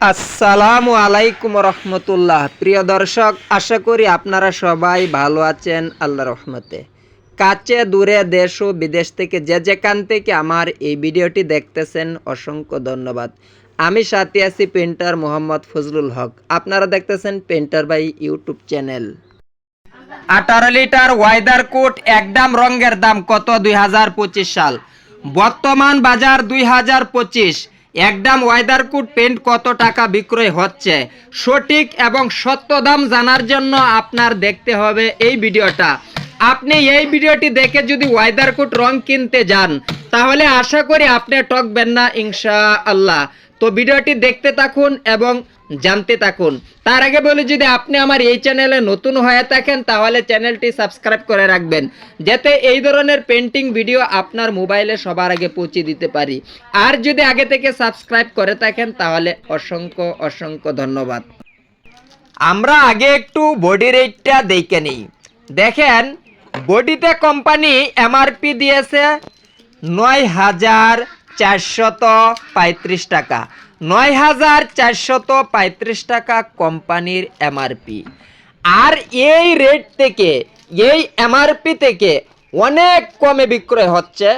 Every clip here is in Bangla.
আসসালামু আলাইকুম রহমতুল্লাহ। প্রিয় দর্শক, আশা করি আপনারা সবাই ভালো আছেন, আল্লাহ রহমতে। কাছে, দূরে, দেশ ও বিদেশ থেকে যে যেখান থেকে আমার এই ভিডিওটি দেখতেছেন, অসংখ্য ধন্যবাদ। আমি সাথে আছি পেন্টার মোহাম্মদ ফজলুল হক। আপনারা দেখতেছেন পেন্টার বাই ইউটিউব চ্যানেল। আঠারো লিটার ওয়াইদার কোট, একদম রঙের দাম কত? দুই হাজার পঁচিশ সাল। বর্তমান বাজার দুই হাজার পঁচিশ। হাজার পঁচিশ একদম ওয়াইদার কোট পেন্ট কত টাকা বিক্রয় হচ্ছে? সঠিক এবং সত্য দাম জানার জন্য আপনার দেখতে হবে এই ভিডিওটা। আপনি এই ভিডিওটি দেখে যদি ওয়াইদার কোট রং কিনতে যান, তাহলে আশা করি আপনি টকবেন না ইনশা আল্লাহ তো ভিডিওটি দেখতে থাকুন এবং জানতে থাকুন। তার আগে বলি, যদি আপনি আমার এই চ্যানেলে নতুন হয়ে থাকেন, তাহলে চ্যানেলটি সাবস্ক্রাইব করে রাখবেন, যাতে এই ধরনের পেন্টিং ভিডিও আপনার মোবাইলে সবার আগে পৌঁছে দিতে পারি। আর যদি আগে থেকে সাবস্ক্রাইব করে থাকেন, তাহলে অসংখ্য অসংখ্য ধন্যবাদ। আমরা আগে একটু বডি রেটটা দেখে নিই। দেখেন, বডিতে কোম্পানি এমআরপি দিয়েছে নয় হাজার চারশত পঁয়ত্রিশ টাকা। নয় হাজার চারশত পঁয়ত্রিশ টাকা কোম্পানির এমআরপি। আর এই রেট থেকে, এই এমআরপি থেকে অনেক কমে বিক্রয় হচ্ছে।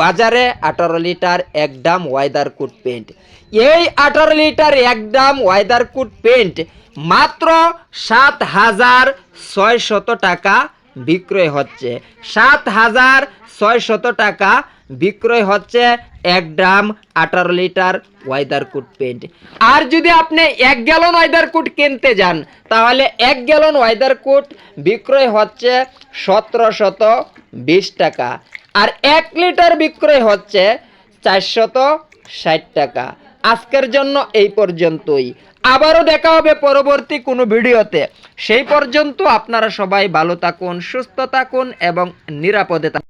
বাজারে আঠারো লিটার এক ডাম ওয়াইদার কুট পেন্ট এই আঠারো লিটার এক ডাম ওয়াইদার কুট পেন্ট মাত্র সাত হাজার ছয় শত টাকা। বিক্রয় হচ্ছে। সাত হাজার ছয় শত টাকা বিক্রয় হচ্ছে এক ড্রাম আঠারো লিটার ওয়াইদার কুট পেন্ট। আর যদি আপনি এক গ্যালন ওয়াইদার কুট কিনতে যান, তাহলে এক গ্যালন ওয়াইদার কুট বিক্রয় হচ্ছে সতেরো শত বিশ টাকা। আর এক লিটার বিক্রয় হচ্ছে চারশত ষাট টাকা। আজকের জন্য এই পর্যন্তই। আবারও দেখা হবে পরবর্তী কোনো ভিডিওতে। সেই পর্যন্ত আপনারা সবাই ভালো থাকুন, সুস্থ থাকুন এবং নিরাপদে থাকুন।